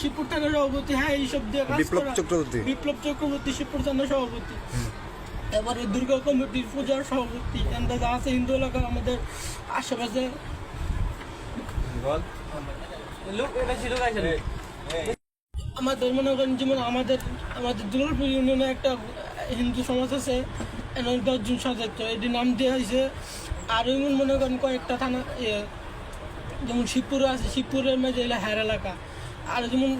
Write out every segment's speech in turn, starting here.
শিবপুর থানার সভাপতি হ্যাঁ এইসব দিয়ে বিপ্লব চক্রবর্তী? বিপ্লব চক্রবর্তী শিবপুর থানার সভাপতি। এবারে দুর্গা কমিটির পূজার সভাপতি। এন্দা যা আছে হিন্দু এলাকার আমাদের আশেপাশে। আমাদের মনে করেন যেমন আমাদের আমাদের দুর্গাপুর ইউনিয়নে একটা হিন্দু সমাজ আছে দশজন সদস্য এটি নাম দেওয়া হয়েছে। আর এমন মনে করেন কয়েকটা থানা যেমন শিবপুরে আছে, শিবপুরের মাঝে এলা হের এলাকা। আর যেমন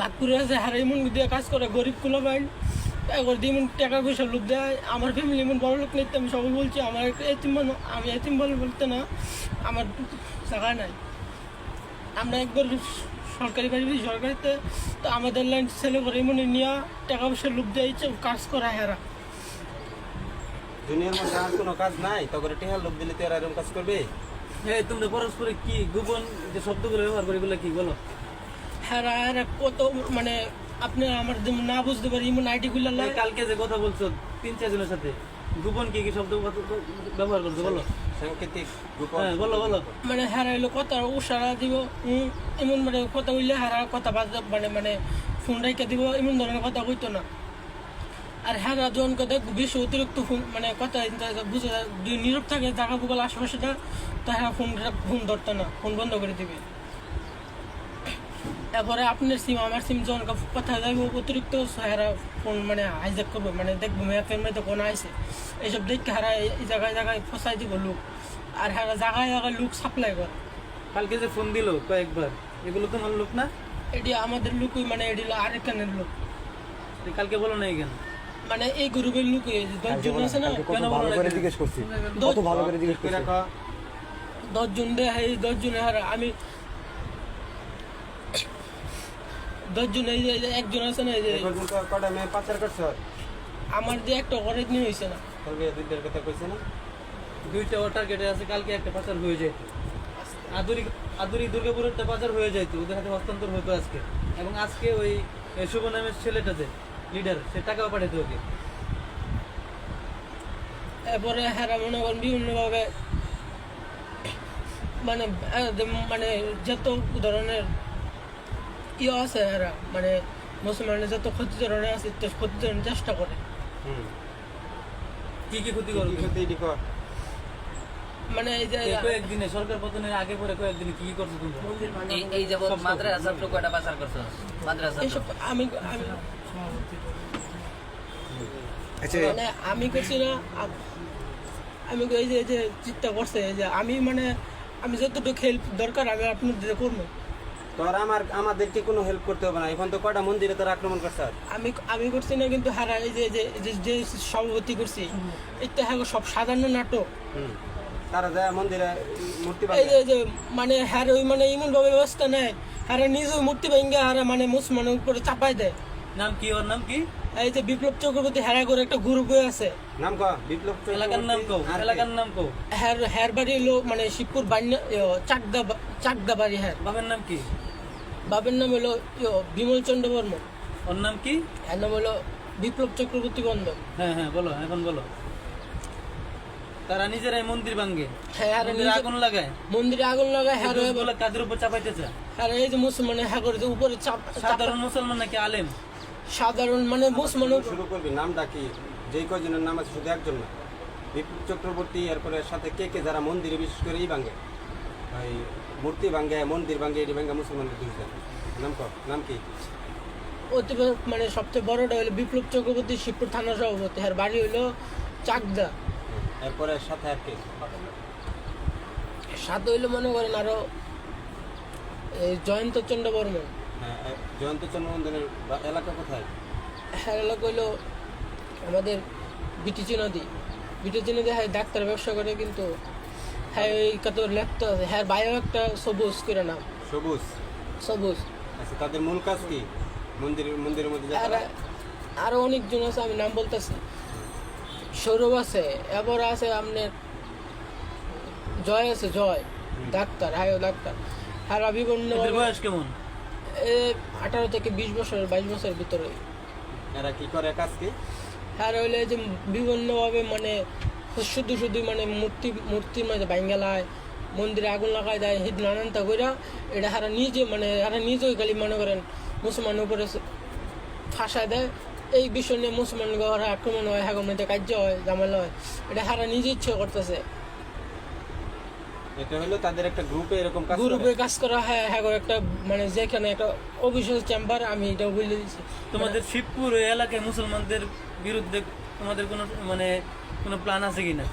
লাখপুরে আছে, হারা এমন দিয়ে কাজ করে, গরিব কুলো বাইন এবার দিয়ে টাকা পয়সা লোক দেয়। আমার ফ্যামিলি এমন বড় লোক নিতে আমি সবাই বলছি, আমার এতিম আমি এতিম বলে বলতে না, আমার জায়গা নাই। আমরা একবার সরকারি বাড়ি সরকারিতে, তো আমাদের লাইন ছেলে করে এমন নিয়ে টাকা পয়সা লোক দেয় ইচ্ছে কাজ করা হেরা দুনিয়ার মধ্যে আর কোনো কাজ নাই? তখন টেহার লোক দিলে তো এরকম কাজ করবে? এই তোমরা পরস্পরে কি গোপন যে শব্দগুলো ব্যবহার করে এগুলো কি বলো? হেরা হেরা কত মানে আপনি আমার না বুঝতে পারি এমন আইডি গুলো এই কালকে যে কথা বলছো তিন চারজনের সাথে গোপন কি কি শব্দ ব্যবহার করছ বলো? সাংকেতিক গোপন হ্যাঁ, হ্যাঁ বলো বলো। মানে হারা এলো কথা উসারা দিব উম, এমন মানে কথা বললে হারা কথা বাজ মানে মানে ফোন রেখে দিব এমন ধরনের কথা কইতো না। আর হারা যখন কথা বেশি অতিরিক্ত ফোন মানে কথা বুঝে যায়, যদি নীরব থাকে জায়গা বুকাল আশেপাশেটা তো হ্যাঁ ফোন ফোন ধরতো না ফোন বন্ধ করে দিবে। তারপরে আপনার সিম আমার সিম যখন কথা যাইব অতিরিক্ত হারা ফোন মানে হাইজ্যাক করবে মানে দেখব ম্যাপের মধ্যে কোন আইসে এইসব দেখে হারা এই জায়গায় জায়গায় ফসাই দিব লোক। আর হারা জায়গায় জায়গায় লোক সাপ্লাই করে। কালকে যে ফোন দিলো কয়েকবার এগুলো তোমার লোক না? এটি আমাদের লোকই মানে এটি আরেকখানের লোক। কালকে বলো না কেন? মানে এই গ্রুপের লোক দশজন আছে না? কেন ভালো করে জিজ্ঞেস করছি। কত ভালো করে জিজ্ঞেস করছি? রাখো। দশজন দে এই দশজনে হারা। আমি দশজন এই যে এই যে একজন আছে না এই যে কটা মেয়ে? পাচার করছ আমার যে একটা অরেজ নিয়ে হয়েছে না। দুইটার কথা কইছে না? দুইটা টার্গেটে আছে কালকে একটা পাচার হয়ে যেত আদুরি আদুরি দুর্গাপুরেরটা পাচার হয়ে যেত ওদের হাতে হস্তান্তর হতো আজকে। এবং আজকে ওই শুভ নামের ছেলেটা যে লিডার সে টাকাও পাঠাতে ওকে। এরপরে হেরা মনে করেন বিভিন্নভাবে মানে মানে যত ধরনের ইয়ে আছে হেরা মানে মুসলমানের যত ক্ষতি ধরনের আছে তো ক্ষতি ধরনের চেষ্টা করে। কি কি ক্ষতি করবে ক্ষতি এটি কর। মানে এই যে কয়েকদিনে সরকার পতনের আগে পরে কয়েকদিনে কি কি করছ তোমরা? এই যাবৎ মাদ্রাসা ছাত্র কয়টা পাচার করছ? মাদ্রাসা আমি আমি মানে আমি করছি না আমি যে যে চিন্তা করছে যে আমি মানে আমি যতটুকু হেল্প দরকার আমি আপনাদের করব। তোর আমার আমাদেরকে কোনো হেল্প করতে হবে না। এখন তো কটা মন্দিরে তোর আক্রমণ করছে আমি আমি করছি না কিন্তু হারা এই যে যে যে সভাপতি করছি এটা হ্যাঁ সব সাধারণ নাটক। তারা যায় মন্দিরে মূর্তি এই যে যে মানে হ্যাঁ ওই মানে এমন ভাবে ব্যবস্থা নেয়। হ্যাঁ নিজ মূর্তি ভেঙে হারা মানে মুসলমানের উপরে চাপাই দেয়। নাম কি ওর নাম কি? এই যে বিপ্লব চক্রবর্তী হেরা করে একটা গ্রুপ হয়ে আছে। নাম ক বিপ্লব এলাকার নাম কে? এলাকার নাম হ্যার বাড়ি মানে শিবপুর বান্যা চাকদা চাকদা বাড়ি হ্যাঁ বাবার নাম কি? বাবার নাম হলো বিমল চন্দ্র বর্মন ওর নাম কি? এর নাম হলো বিপ্লব চক্রবর্তী বন্ধ হ্যাঁ হ্যাঁ বলো এখন বলো। তারা নিজেরাই মন্দির ভাঙ্গে হ্যাঁ মন্দিরে আগুন লাগায়। মন্দিরে আগুন লাগায় হ্যাঁ এই দোষগুলো কাদের উপর চাপাইতে চায় আর এই যে মুসলমান হ্যাঁ করে যে উপরে চাপ- সাধারণ মুসলমান নাকি আলেম? সাধারণ মানে মুসলমান শুরু করবি নামটা কি? যেই কয়জনের নাম আছে শুধু একজন না? বিপ্লব চক্রবর্তী এরপরে সাথে কে কে যারা মন্দিরে বিশেষ করে এই ভাঙ্গে ওই মূর্তি ভাঙ্গে মন্দির ভাঙ্গে এটি ভাঙ্গা মুসলমানদের দুইজন নাম ক নাম কি? অতি মানে সবচেয়ে বড়টা হলো বিপ্লব চক্রবর্তী শিবপুর থানা সভাপতি আর বাড়ি হলো চাকদা। এরপরে সাথে আর কে? সাথে হইল মনে করেন আরও এই জয়ন্ত চন্দ্র বর্মন। জয়ন্ত চন্দ্র মন্দিরের বা- এলাকা কোথায়? হ্যাঁ এলাকা হইল আমাদের বিটিচি নদী। বিটিচি নদী হ্যাঁ ডাক্তার ব্যবসা করে কিন্তু হ্যাঁ এই কত লেখতে আছে। হ্যাঁ বায়ো একটা সবুজ করে নাম। সবুজ? সবুজ। আচ্ছা তাদের মূল কাজ কি? মন্দির মন্দিরের মধ্যে আর আরও অনেকজন আছে আমি নাম বলতেছি। সৌরভ আছে এবার আছে আপনার জয় আছে জয়। ডাক্তার হ্যাঁ ডাক্তার। আর বিভিন্ন বয়স কেমন? আঠারো থেকে বিশ বছর বাইশ বছরের ভিতরে। এরা কি করে কাজ কি? আর হইলে যে বিভিন্নভাবে মানে শুধু শুধু মানে মূর্তি মূর্তির মাঝে বাঙ্গালায় মন্দিরে আগুন লাগাই দেয় হিদ নানানতা কইরা এটা হারা নিজে মানে হারা নিজেই খালি মনে করেন মুসলমান উপরে ফাঁসায় দেয়। এই বিষয় নিয়ে মুসলমান ঘরে আক্রমণ হয় মধ্যে কার্য হয় জামালা হয়। এটা হারা নিজে ইচ্ছে করতেছে। এটা হলো তাদের একটা গ্রুপে এরকম কাজ গ্রুপে কাজ করা হয় হ্যাঁ একটা মানে যেখানে একটা অফিসিয়াল চেম্বার আমি এটা বলে দিচ্ছি তোমাদের শিবপুর ওই এলাকায় মুসলমানদের বিরুদ্ধে তোমাদের কোনো মানে কোনো প্ল্যান আছে কিনা?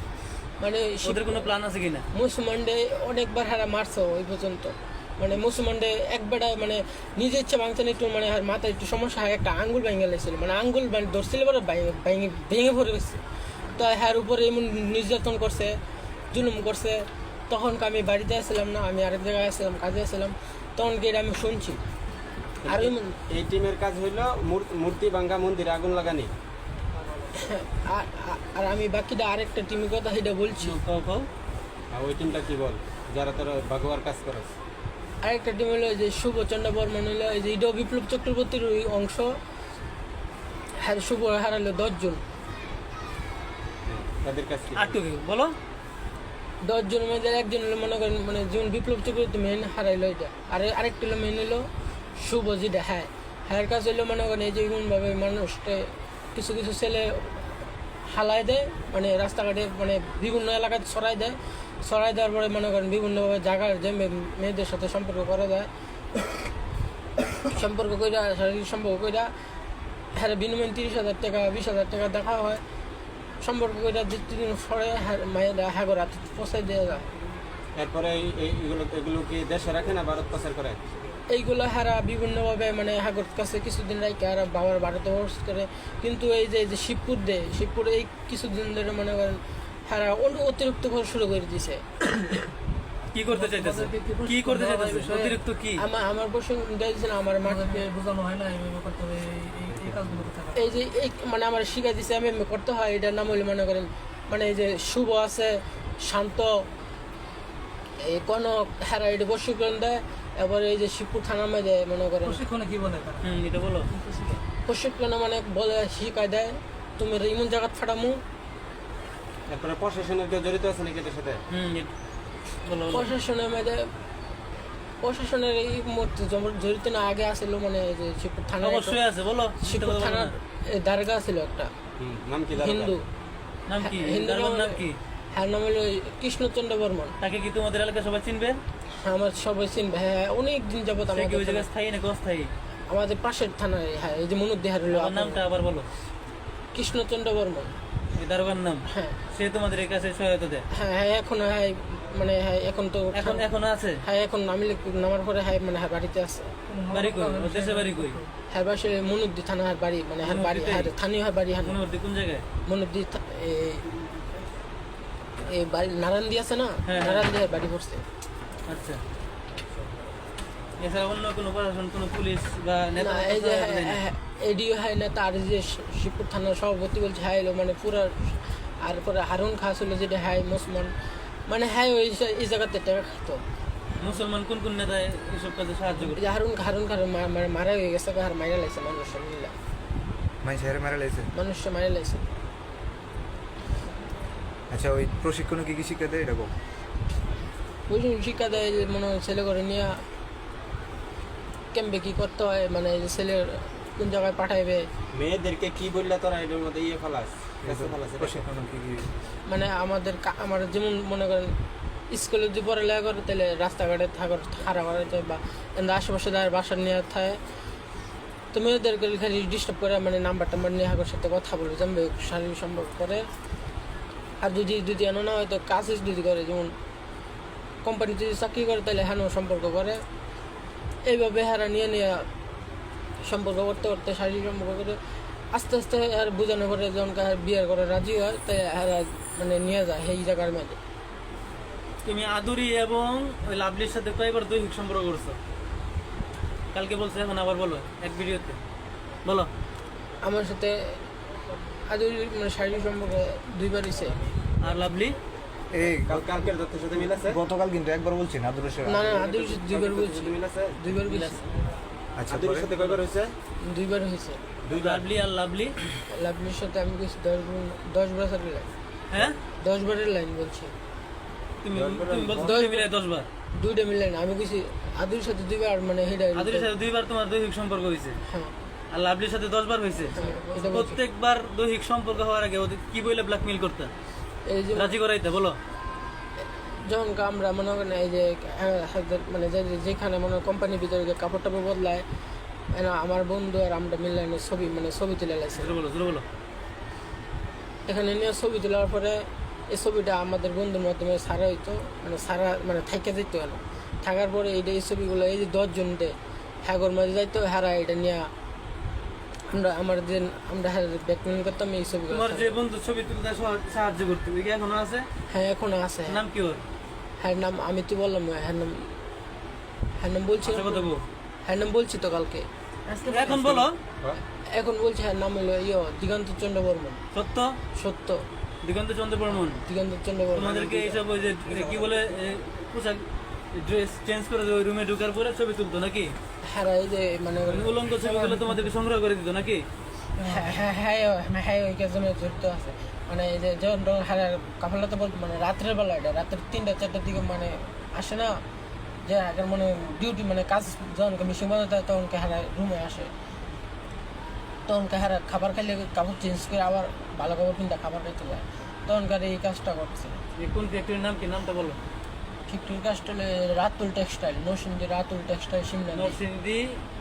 মানে ওদের কোনো প্ল্যান আছে কিনা? মুসলমানডে অনেকবার হারা মারছে ওই পর্যন্ত। মানে মুসলমানডে একবার মানে নিজে ইচ্ছে ভাঙছেন একটু মানে আর মাথায় একটু সমস্যা হয় একটা আঙ্গুল ভেঙে লেছিল মানে আঙ্গুল মানে ধরছিল ভেঙে ভেঙে ভেঙে পড়ে গেছে। তো হ্যার উপরে এমন নির্যাতন করছে জুলুম করছে। তখন আমি বাড়িতে আসছিলাম না আমি আরেক জায়গায় আসছিলাম কাজে আসছিলাম তখন গিয়ে আমি শুনছি। আর ওই এই টিমের কাজ হইল মূর্তি ভাঙ্গা মন্দিরে আগুন লাগানি। আর আমি বাকিটা আরেকটা টিমের কথা সেটা বলছি। ওই টিমটা কি বল? যারা তোরা ভাগোয়ার কাজ করে আরেকটা টিম হলো যে শুভ চন্দ্র বর্মন হলো এই যে ইডো বিপ্লব চক্রবর্তীর ওই অংশ। হ্যাঁ শুভ হারালো দশজন। তাদের কাছে বলো। দশজনের মধ্যে একজন হলো মনে করেন মানে যেমন বিপ্লব চক্রবর্তী মেন হারাইলো এটা। আর আরেকটা হলো মেন হলো শুভ যেটা হ্যাঁ। হ্যাঁ কাজ হলো মনে করেন এই যে এমনভাবে মানুষকে কিছু কিছু ছেলে হালাই দেয় মানে রাস্তাঘাটে মানে বিভিন্ন এলাকায় ছড়াই দেয়। ছড়াই দেওয়ার পরে মনে করেন বিভিন্নভাবে জায়গার যে মেয়েদের সাথে সম্পর্ক করা যায়। সম্পর্ক কইরা শারীরিক সম্পর্ক কইরা হ্যাঁ বিনিময় তিরিশ হাজার টাকা, বিশ হাজার টাকা দেখা হয়। সম্পর্ক কইরা দু তিন দিন হ্যাঁ- মায়েরা হ্যাঁ রাতে পৌঁছাই দেওয়া যায়। এরপরে এই- এই- এগুলো কি দেশে রাখে না ভারত পাচার করে? এইগুলো হারা বিভিন্নভাবে মানে হাগর কাছে কিছুদিন রাখে আর বাবার ভারতে হোস করে। কিন্তু এই যে যে শিবপুর দে শিবপুর এই কিছুদিন ধরে মনে করেন হারা অন্য- অতিরিক্ত করে শুরু করে দিছে। কি করতে চাইতেছে? কি করতে চাইতেছে? অতিরিক্ত কি? আমার আমার বসে আমার মাটিতে বোঝানো হয় না এইভাবে করতে হবে এই- যে এই মানে আমার শিখা দিছে আমি এমনি করতে হয় এটার নাম হইলে মনে করেন মানে এই যে শুভ আছে শান্ত এই কোনো হারা এটা প্রশিক্ষণ দেয় এবার এই যে শিবপুর থানার মধ্যে মনে করেন। প্রশিক্ষণে কি বলে হুম এটা বলো। প্রশিক্ষণ মানে বলে শিখাই দেয় তুমি ইমন জায়গা ফাটামু। এরপরে প্রশাসনের কেউ জড়িত আছে নাকি এটার সাথে? হুম প্রশাসনের মধ্যে প্রশাসনের এই মুহূর্তে জড়িত না আগে আসছিল মানে যে শিবপুর থানা অবশ্যই আছে বলো। শিবপুর থানার দারগা ছিল একটা। নাম কি হিন্দু। নাম কি? হিন্দু নাম কি? হ্যাঁ নাম হলো কৃষ্ণচন্দ্র বর্মন। তাকে কি তোমাদের এলাকা সবাই চিনবে? আমার সবাই চিনবে। হ্যাঁ অনেক দিন যাবত সে কি আমাদের ওই জায়গায় স্থায়ী নাকি অস্থায়ী? আমাদের পাশের থানায় হ্যাঁ এই যে মনুদ্দিহার হলো নামটা আবার বলো। কৃষ্ণচন্দ্র বর্মন। এই দারোগার নাম? হ্যাঁ। সে তোমাদের এই কাছে সহায়তা দেয়? হ্যাঁ হ্যাঁ এখন হ্যাঁ মানে হ্যাঁ এখন তো এখন এখন আছে? হ্যাঁ এখন আমি নামার পরে হ্যাঁ মানে হ্যাঁ বাড়িতে আছে। বাড়ি কই? দেশে বাড়ি কই? হ্যাঁ বাসে মনুদ্দি থানা হার বাড়ি মানে হ্যাঁ বাড়ি হ্যাঁ স্থানীয় হ্যাঁ বাড়ি হ্যাঁ মনোবর্তী কোন জায়গায়? মনুদ্দি এই এই বাড়ি নারায়ণদি আছে না? হ্যাঁ। নারায়ণদি হার বাড়ি পড়ছে। আচ্ছা। এছাড়া অন্য কোনো প্রশাসন কোনো পুলিশ বা নেতা এই যে এডিও হয় না তার যে শিবপুর থানার সভাপতি বলছে হ্যাঁ মানে পুরা আর পরে হারুন খাস হলো যেটা হ্যাঁ মুসলমান মানে হ্যাঁ ওই এই জায়গাতে টাকা খাতো মুসলমান কোন কোন নেতা এসব কাজে সাহায্য করে? হারুন হারুন খারুন মারা হয়ে গেছে আর মারা লাগছে মানুষ মিলা। মানে মারা লাইছে? মানুষ মারা লাগছে আচ্ছা ওই প্রশিক্ষণে কি কি শিক্ষা দেয় এরকম ওই শিক্ষা দেয় যে মনে ছেলে করে নিয়ে ক্যাম্পে কি করতে হয় মানে যে ছেলের কোন জায়গায় পাঠাইবে। মেয়েদেরকে কি বললে তোরা এটার মধ্যে ইয়ে ফালাস? মানে আমাদের আমার যেমন মনে করেন, স্কুলে যদি পড়ালেখা করে, তাহলে রাস্তাঘাটে থাকার খারাপ করাতে বা এমনি আশেপাশে তার বাসা নিয়ে থাকে, তো মেয়েদেরকে খালি ডিস্টার্ব করে মানে নাম্বার টাম্বার নিয়ে হাগর সাথে কথা বলে জানবে শারীরিক সম্পর্ক করে। আর যদি যদি এমন না হয়, তো কাজে যদি করে, যেমন কোম্পানি যদি চাকরি করে, তাহলে হেন সম্পর্ক করে। এইভাবে হারা নিয়ে নিয়ে সম্পর্ক করতে করতে, শারীরিক সম্পর্ক করে। আস্তে আস্তে আর বোঝানো করে যখন কার বিয়ে করে রাজি হয় তাই হারা মানে নিয়ে যায় সেই জায়গার মধ্যে। তুমি আদুরি এবং ওই লাভলির সাথে কয়েকবার দৈহিক সম্পর্ক করছ। কালকে বলছো এখন আবার বলো এক ভিডিওতে। বলো। আমার সাথে আদুরি মানে শারীরিক সম্পর্ক দুইবার হয়েছে আর লাভলি? এই কাল কালকের তথ্যের সাথে মিল আছে? গতকাল কিন্তু একবার বলছি না আদুরের সাথে। না না আদৌ দুইবার বলছি। সাথে মিল আছে? দুইবার বলছি। আচ্ছা আদুরের সাথে কয়বার হয়েছে? দুইবার হয়েছে। লাভলি আর লাভলি? লাভলির সাথে আমি গেছি দশ বার- দশ বছরের লাইন হ্যাঁ? দশ বারের লাইন বলছি। তুমি তুমি মিলে দশ বার? দুইটা মিলে না আমি কিছু আদুর সাথে দুইবার মানে হেডা আদুরির সাথে দুইবার তোমার দৈহিক সম্পর্ক হয়েছে হ্যাঁ। আর লাভলির সাথে দশ বার হয়েছে হ্যাঁ। প্রত্যেকবার দৈহিক সম্পর্ক হওয়ার আগে ওদের কি বলে ব্ল্যাকমেল করতে? এই যে রাজি করাইতে বলো। যখন আমরা মনে করেন এই যে হ্যাঁ, মানে যেখানে মনে কোম্পানির ভিতরে যে কাপড় টাপড় বদলায় আমার বন্ধু আর আমরা মিললে ছবি মানে ছবি তুলে লাগছে এখানে নিয়ে ছবি তোলার পরে এই ছবিটা আমাদের বন্ধুর মাধ্যমে সারা হইতো মানে সারা মানে থাইকে যেত কেন থাকার পরে এইটা এই ছবিগুলো এই যে দশজন দে হ্যাগর মাঝে যাইতো হারা এটা নিয়ে আমরা আমার যে আমরা হ্যাঁ ব্যাকমেন করতাম এই ছবিগুলো তোমার যে বন্ধু ছবি তুলতে সাহায্য করতে কি এখনও আছে? হ্যাঁ এখন আছে। নাম কি ওর? হ্যাঁ নাম আমি তো বললাম হ্যাঁ নাম হ্যাঁ নাম বলছি আচ্ছা হ্যাঁ নাম বলছি তো কালকে। এখন বলো। এখন বলছি হ্যাঁ নাম হলো ইয়ে দিগন্ত চন্দ্র বর্মন সত্য? সত্য। দিগন্ত চন্দ্র বর্মন দিগন্ত চন্দ্র বর্মন তোমাদেরকে এইসব ওই যে কি বলে পোশাক ড্রেস চেঞ্জ করে ওই রুমে ঢোকার পরে ছবি তুলতো নাকি? হ্যাঁ এই যে মানে উলঙ্গ ছবিগুলো তোমাদেরকে সংগ্রহ করে দিত নাকি? হ্যাঁ হ্যাঁ হ্যাঁ হ্যাঁ ওই কাজে জড়িত আছে। মানে এই যে যখন তখন হারা তো বলতো মানে রাত্রের বেলা এটা রাত্রের তিনটা চারটার দিকে মানে আসে না? যে আগের মানে ডিউটি মানে কাজ যখন মিশিং বাজাতে হয় তখন হারা রুমে আসে। তখন হারা খাবার খাইলে কাপড় চেঞ্জ করে আবার ভালো কাপড় কিনতে খাবার খাইতে যায়। তখন এই কাজটা করছে। কোন ফ্যাক্টরির নাম কি? নামটা বলো। ফিফটির কাজটা হলো Ratul textile Narsingdi Ratul textile Simla Narsingdi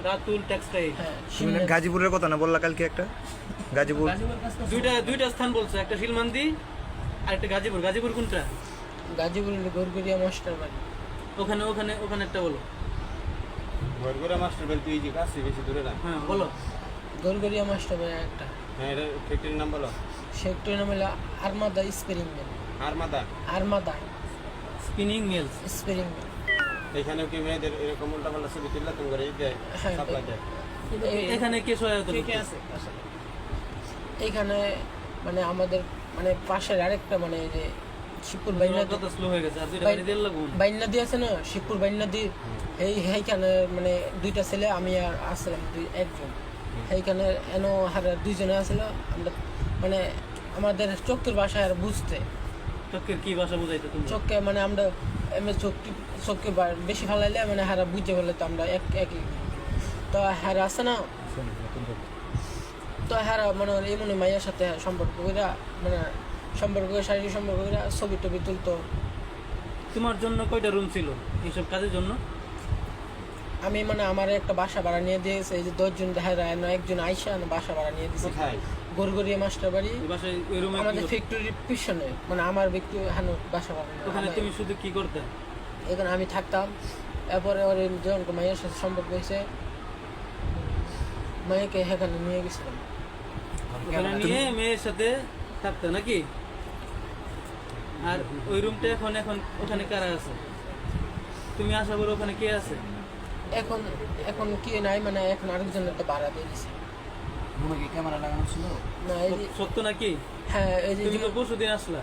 Ratul textile. হ্যাঁ সিমলা গাজীপুরের কথা না বললা কালকে একটা? গাজীপুর। দুইটা দুইটা স্থান বলছো একটা শিলমান্দি আর একটা গাজীপুর। গাজীপুর কোনটা? গাজীপুর গরগুরিয়া মাস্টার বাড়ি ওখানে ওখানে ওখানে একটা বলো। ঘরঘরা মাস্টার বেল তুই যে কাছে বেশি দূরে না। হ্যাঁ বলো। গরগুরিয়া মাস্টার বাড়ি একটা হ্যাঁ এটা ফ্যাক্টরির নাম বলো। সেক্টরের নাম হলো আরমাদা স্পেরিং মিল আর মাদা Armada spinning mills spinning mill এখানেও কি মেয়েদের এরকম উল্টা পাল্টা ছবি তুললে তুমি করে দেয় হ্যাঁ, সাপ্লাই দেয়। এখানে কে সহায়তা কে কে আছে এইখানে মানে আমাদের মানে পাশের আরেকটা মানে এই যে শিবপুর বাইনা তোমার কথা স্লো হয়ে গেছে আর দুইটা দিয়ে লাগুন না শিবপুর এই সেইখানে মানে দুইটা ছেলে আমি আর আসলাম দুই একজন। সেইখানে এন হারা দুইজনে আসলো আমরা মানে আমাদের চোখের ভাষায় আর বুঝতে। চোখের কি ভাষা বুঝাইতো তুমি? চোখকে মানে আমরা এমনি চোখকে বা- বেশি ফালাইলে মানে হারা বুঝতে পারলে তো আমরা এক একই তো হারা আছে না তো হারা মানে এই মনে মাইয়ার সাথে সম্পর্ক করে মানে সম্পর্ক শারীরিক সম্পর্ক ছবি টবি তুলতো। তোমার জন্য কয়টা রুম ছিল এইসব কাজের জন্য? আমি মানে আমার একটা বাসা ভাড়া নিয়ে দিয়েছে এই যে দশজন দেখা যায় না একজন আইসা বাসা ভাড়া নিয়ে দিয়েছে গরগরিয়া মাস্টার বাড়ি ওই বাসায় ওই রুমে আমাদের ফ্যাক্টরির পিছনে মানে আমার ব্যক্তি হানো বাসা ভাড়া ওখানে তুমি শুধু কি করতে? এখানে আমি থাকতাম। এরপরে ওর যখন মায়ের সাথে সম্পর্ক হয়েছে মায়েকে সেখানে নিয়ে গেছিলাম। ওখানে নিয়ে মেয়ের সাথে থাকতে নাকি? আর ওই রুমটা এখন এখন ওখানে কারা আছে? তুমি আশা করো ওখানে কে আছে? এখন এখন কি নাই মানে এখন আরেকজন একটা ভাড়া দিয়ে দিছে। তোমাকে ক্যামেরা লাগানো ছিল? না এই যে সত্য নাকি? হ্যাঁ এই যে তুমি তো পরশু দিন আসলা।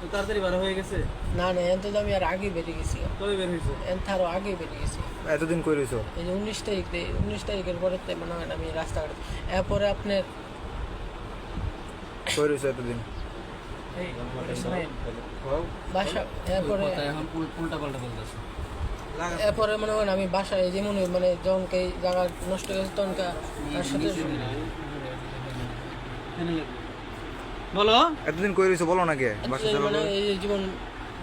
তো তাড়াতাড়ি ভাড়া হয়ে গেছে? না না এত তো আমি আর আগে বেরিয়ে গেছি। কবে বের হয়েছে? এন আরও আগে বেরিয়ে গেছি। এতদিন কই রইছো? এই যে উনিশ তারিখ দিয়ে উনিশ তারিখের পরে তো মনে হয় আমি রাস্তাঘাটে এরপরে আপনার কই রইছো এতদিন? এরপরে মনে করেন আমি বাসায় যেমন মানে এই জায়গা নষ্ট হয়ে গেছে তখন তার সাথে বলো। এতদিন কই রইছো? বলো না কে বাসা এই মানে এই জীবন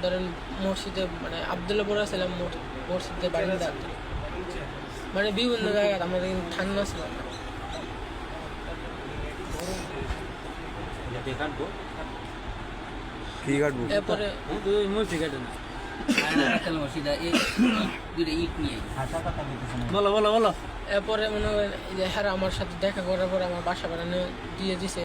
ধরেন মসজিদে মানে আবদুল্লাহ পড়া ছিলাম মসজিদে বারিন্দা মানে বিভিন্ন জায়গায় আমাদের কিন্তু ঠান্ডা ছিল। না। কি কাটবো এরপরে মসজিদ কাটে না বলো বলো বলো এরপরে মনে হয় হ্যাঁ আমার সাথে দেখা করার পর আমার বাসা বানানো দিয়ে দিছে।